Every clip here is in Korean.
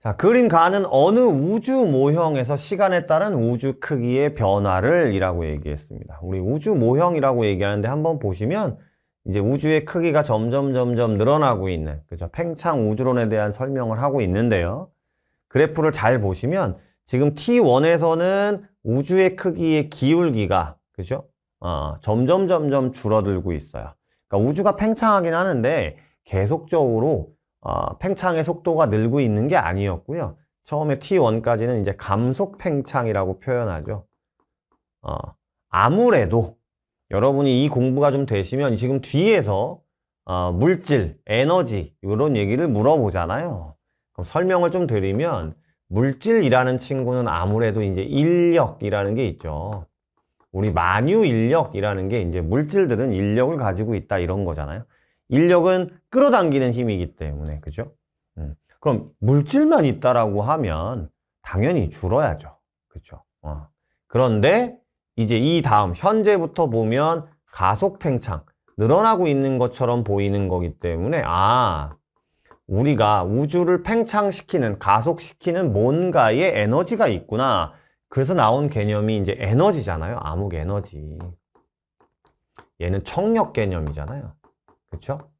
자, 그림 가는 어느 우주 모형에서 시간에 따른 우주 크기의 변화를 이라고 얘기했습니다. 우리 우주 모형이라고 얘기하는데 한번 보시면 이제 우주의 크기가 점점 점점 늘어나고 있는 그죠? 팽창 우주론에 대한 설명을 하고 있는데요. 그래프를 잘 보시면 지금 T1에서는 우주의 크기의 기울기가 그죠? 어, 점점 점점 줄어들고 있어요. 그러니까 우주가 팽창하긴 하는데 계속적으로 어, 팽창의 속도가 늘고 있는 게 아니었고요. 처음에 T1까지는 이제 감속 팽창이라고 표현하죠. 어, 아무래도 여러분이 이 공부가 좀 되시면 지금 뒤에서 어, 물질, 에너지 이런 얘기를 물어보잖아요. 그럼 설명을 좀 드리면 물질이라는 친구는 아무래도 이제 인력이라는 게 있죠. 우리 만유 인력이라는 게 이제 물질들은 인력을 가지고 있다 이런 거잖아요. 인력은 끌어당기는 힘이기 때문에 그죠? 음. 그럼 물질만 있다라고 하면 당연히 줄어야죠. 그죠? 어. 그런데 이제 이 다음 현재부터 보면 가속 팽창 늘어나고 있는 것처럼 보이는 거기 때문에 아 우리가 우주를 팽창시키는 가속시키는 뭔가의 에너지가 있구나. 그래서 나온 개념이 이제 에너지잖아요. 암흑 에너지. 얘는 청력 개념이잖아요. 그렇죠?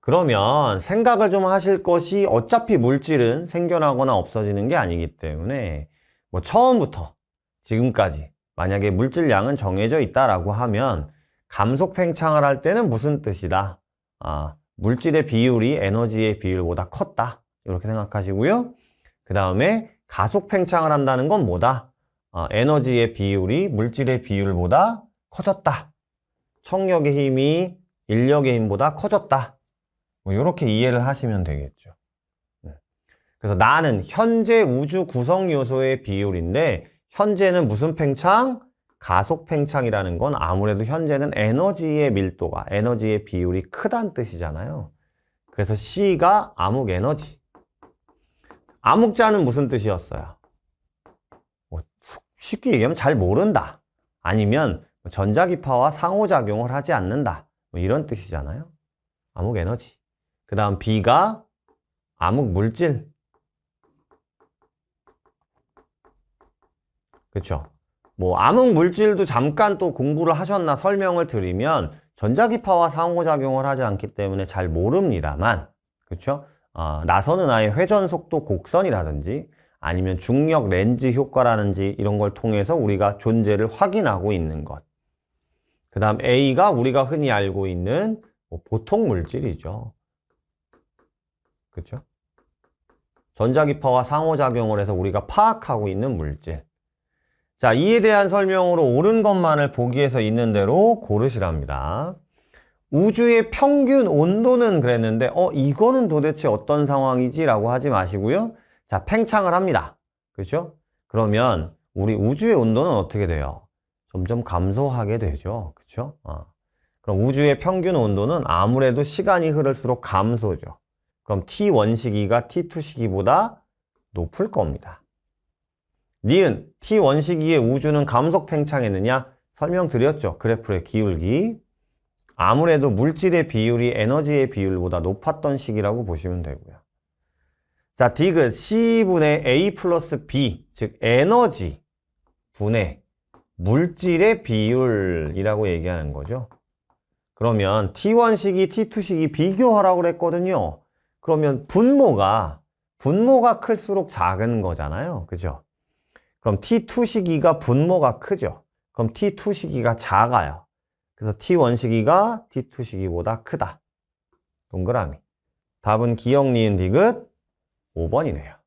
그러면 생각을 좀 하실 것이 어차피 물질은 생겨나거나 없어지는 게 아니기 때문에 뭐 처음부터 지금까지 만약에 물질량은 정해져 있다라고 하면 감속 팽창을 할 때는 무슨 뜻이다? 아, 물질의 비율이 에너지의 비율보다 컸다. 이렇게 생각하시고요. 그 다음에 가속 팽창을 한다는 건 뭐다? 아, 에너지의 비율이 물질의 비율보다 커졌다. 청력의 힘이 인력의 힘보다 커졌다. 뭐 이렇게 이해를 하시면 되겠죠. 네. 그래서 나는 현재 우주 구성 요소의 비율인데 현재는 무슨 팽창? 가속 팽창이라는 건 아무래도 현재는 에너지의 밀도가 에너지의 비율이 크다는 뜻이잖아요. 그래서 C가 암흑 에너지. 암흑자는 무슨 뜻이었어요? 뭐 쉽게 얘기하면 잘 모른다. 아니면 전자기파와 상호작용을 하지 않는다. 뭐 이런 뜻이잖아요. 암흑 에너지. 그 다음 B가 암흑 물질. 그쵸? 뭐 암흑 물질도 잠깐 또 공부를 하셨나 설명을 드리면 전자기파와 상호작용을 하지 않기 때문에 잘 모릅니다만? 어, 나서는 아예 회전 속도 곡선이라든지 아니면 중력 렌즈 효과라든지 이런 걸 통해서 우리가 존재를 확인하고 있는 것. 그 다음 A가 우리가 흔히 알고 있는 뭐 보통 물질이죠. 그쵸? 전자기파와 상호작용을 해서 우리가 파악하고 있는 물질. 자, 이에 대한 설명으로 옳은 것만을 보기에서 있는 대로 고르시랍니다. 우주의 평균 온도는 그랬는데, 어, 이거는 도대체 어떤 상황이지? 라고 하지 마시고요. 자, 팽창을 합니다. 그렇죠? 그러면 우리 우주의 온도는 어떻게 돼요? 점점 감소하게 되죠. 그렇죠? 어. 그럼 우주의 평균 온도는 아무래도 시간이 흐를수록 감소죠. 그럼 T1 시기가 T2 시기보다 높을 겁니다. 니은 T1 시기에 우주는 감속 팽창했느냐? 설명드렸죠. 그래프의 기울기. 아무래도 물질의 비율이 에너지의 비율보다 높았던 시기라고 보시면 되고요. 자, 디귿 C분의 A 플러스 B, 즉 에너지 분의 물질의 비율이라고 얘기하는 거죠. 그러면 T1 시기, T2 시기 비교하라고 그랬거든요. 그러면 분모가 분모가 클수록 작은 거잖아요. 그죠? 그럼 T2 시기가 분모가 크죠. 그럼 T2 시기가 작아요. 그래서 T1 시기가 T2 시기보다 크다. 동그라미. 답은 기억, 니은, 디귿 5번이네요.